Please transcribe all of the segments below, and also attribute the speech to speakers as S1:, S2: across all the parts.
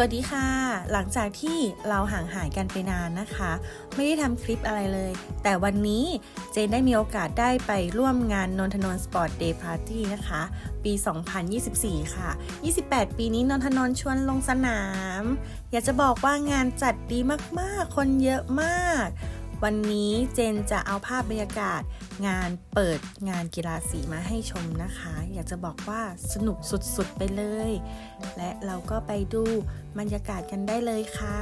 S1: วัสดีค่ะ หลังจากที่เราห่างหายกันไปนานนะคะ ไม่ได้ทำคลิปอะไรเลย แต่วันนี้เจนได้มีโอกาสได้ไปร่วมงานนนทนนสปอร์ตเดย์พาร์ตี้นะคะ ปี 2024 ค่ะ 28 ปีนี้นนทนนชวนลงสนาม อยากจะบอกว่างานจัดดีมากๆ คนเยอะมาก วันนี้เจนจะเอาภาพบรรยากาศ งานเปิดงานกีฬาสีมาให้ชมนะคะ อยากจะบอกว่าสนุกสุดๆไปเลย และเราก็ไปดูบรรยากาศกันได้เลยค่ะ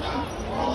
S2: Yeah.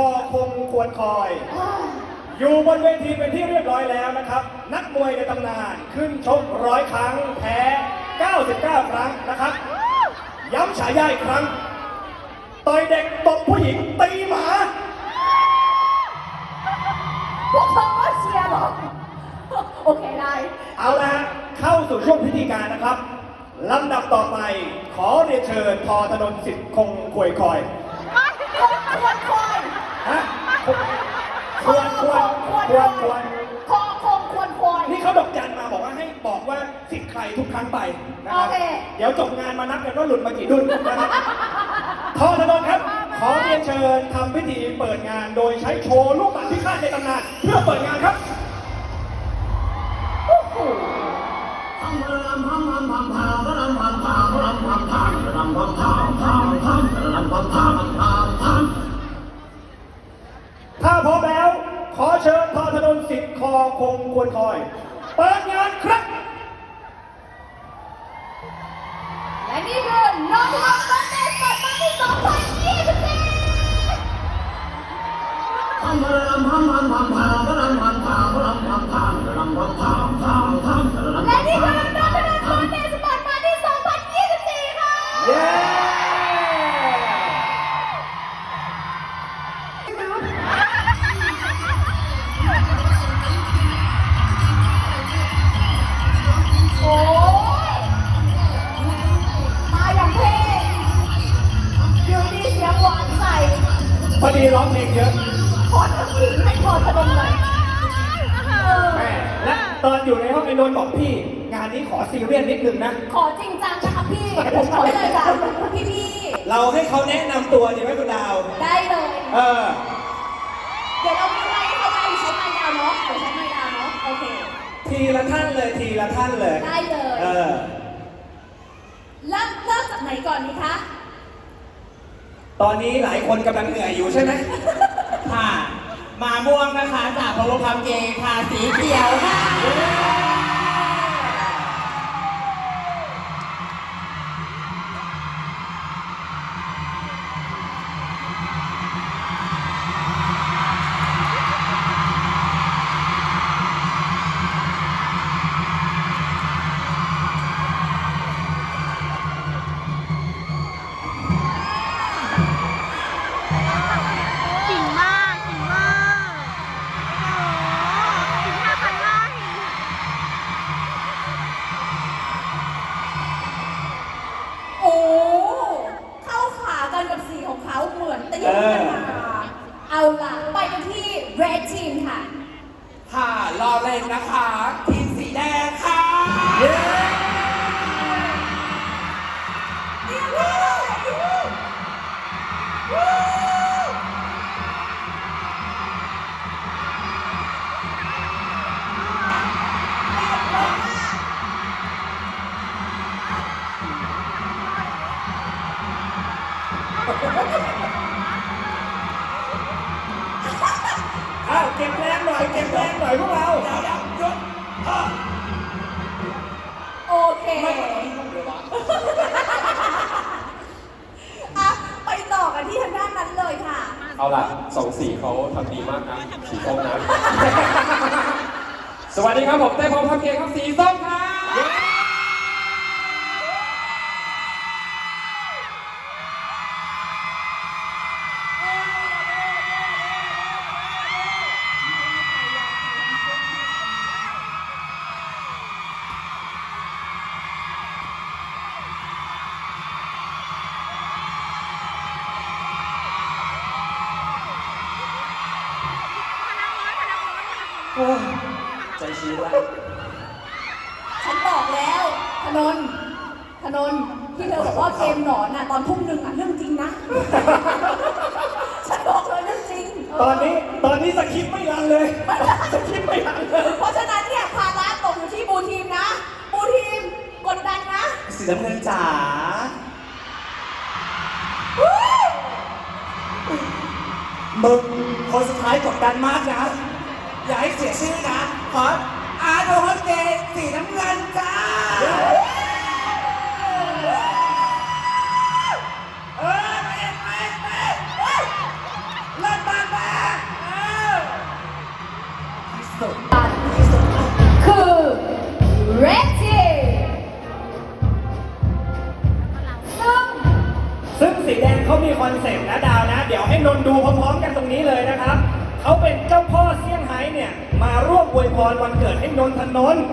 S2: อคงควรคอย
S3: อยู่บน
S2: เว
S4: ทีเป็นที่เรียบร้อยแล้วนะครับ นักมวยในตำนานขึ้นชกร้อยครั้งแพ้ 99 ครั้งนะครับ ย้ำฉายาอีกครั้ง ต่อยเด็กตบผู้หญิงตีหมา
S2: พวกเธอก็เชียร์เหรอ โอเคได้
S4: เอาละฮะเข้าสู่ช่วงพิธีการนะครับลำดับต่อไปขอเรียนเชิญทอถนนสิทธิ์คงควยคอย
S2: ควรคอย
S4: ฮะ ควรควรควรควร
S2: คอคงควรคอย
S4: นี่เขาดอกจันมาบอกว่าให้บอกว่าสิทธิ์ใครทุกครั้งไปนะครับ
S2: โอเค
S4: เดี๋ยวจบงานมานับกันว่าหลุดมากี่ดุนนะครับทอถนนครับ ขอเรียนเชิญทำพิธีเปิดงานโดยใช้โชว์ลูกหมากพิฆาตในตำนานเพื่อเปิดงานครับถ้าพร้อมแล้ว ข อเชิญทอถนนสิทธิ์คอคงควรคอย เปิดงานครับ
S2: และนี่คือนนทวัฒน์บันเดสเปิดมาที่2024และนี่คือนนท
S4: พอดีร้องเพลงเยอะ
S2: ขอทั้งทีให้พอถนนหน่อยเออ
S4: แม่และตอนอยู่ในห้องไอ้นนท์บอกพี่ งานนี้ขอซีเรียสนิดนึงนะ
S2: ขอจริงจังนะคะพี่ ผมขอได้เลยจ้ะพี่พี่
S4: เราให้เขาแนะนำตัวดีไหมคุณดาว
S2: ๆได้เลย
S4: เออ
S2: เดี๋ยวเรามีไมค์ให้ได้ใช้ไมค์ยาวเนาะเดี๋ยวใช้ไมค์ยาวเนาะ โอเค
S4: ทีละท่านเลย ทีละท่านเลย
S2: ได้เลย
S4: เออ
S2: เริ่มเริ่มจากไหนก่อนดีคะ
S4: ตอนนี้หลายคนกำลังเหนื่อยอยู่ใช่ไหม
S5: ค่ะมาม่วงนะคะจากพลคำเกค่ะสีเขียวค่ะ
S1: เออ เอาล่ะ ไปกั
S5: นที่ Red Team ค่ะ ค่ะ
S4: รอเล่นนะคะ อยเก็บแรงหน่อยพวกเรา
S5: เดี๋ยวเดี๋ยวหยุดเออ
S2: โอเคอะไปต่อกันที่ทางด้านนั้นเลยค่ะ
S6: เอาล่ะสองสีเขาทำดีมากนะสีส้มนะ สวัสดีครับผมเต้พงษ์พักเกยรตครับสีส้มครับ
S5: ใจชื้นแล้ว
S2: ฉันบอกแล้วธนนธนนที่เธอบอกว่าเกมหนอนน่ะตอนทุ่มหนึ่งอะเรื่องจริงนะ ฉันบอกเลยเรื่องจริงเต
S4: อนนี้ตอนนี้สคริปต์ไม่รันเลยสคริปต์ไม่รันเลย
S2: เพราะฉะนั้นเนี่ยภาระตกอยู่ที่บูทีมนะ บูทีมกดดันนะ
S5: สีน้ำเงินจ๋ามึงคนสุดท้ายกดดันมากนะ อย่าให้เสียชื่อนะ ขออาร์ตโฮสเกตสีน้ำเงินจ้า
S4: เออไปไปไปเฮ้ยเลิศมากแม่เออ
S2: คือ Red Team ซึ่ง
S4: ซึ่งสีแดงเขามีคอนเซ็ปต์นะดาวนะ เดี๋ยวให้นนท์ดูพร้อมๆกันตรงนี้เลยนะครับ เขาเป็นเจ้าพ่อเซี่ยงไฮ้เนี่ย มาร่วมอวยพรวันเกิดให้นนทนนท์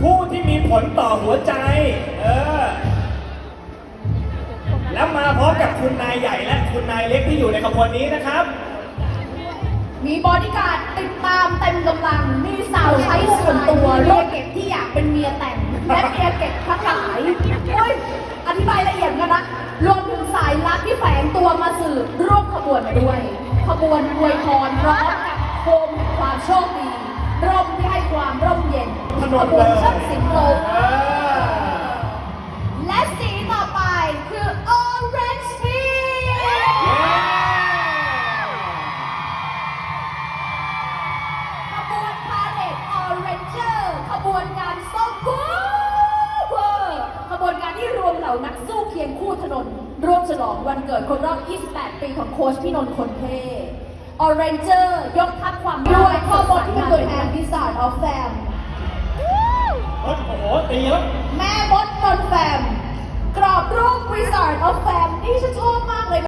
S4: ผู้ที่มีผลต่อหัวใจ เออ แล้วมาพร้อมกับคุณนายใหญ่และคุณนายเล็กที่อยู่ในขบวนนี้นะครับ
S2: มีบอดี้การ์ดติดตามเต็มกำลัง มีสาวใช้ส่วนตัวเรียกเก็บที่อยากเป็นเมียแต่ง และเมียเก็บทั้งหลายเฮ้ยอธิบายละเอียดกันนะ รวมถึงสายลับที่แฝงตัวมาสืบร่วมขบวนด้วย ขบวนอวยพรพร้อมกับโคมแห่งความโชคดี ร่มที่ให้ความร่มเย็น
S4: ถน
S2: ข
S4: น
S2: บวน
S4: เลย
S2: เชิดสิงโต ร่วมฉลองวันเกิดครบรอบ 28 ปีของโค้ชพี่นนท์คนเท่ออเรนเจอร์ยกทัพความด้วยข้อบทที่เป็นตัวแทนพิซซ่าออฟแฟม
S4: โอ้โหตีแล้ว
S2: แม่มดนนท์แฟมกรอบรูป Wizard of Fam นี่ฉันชอบมากเลย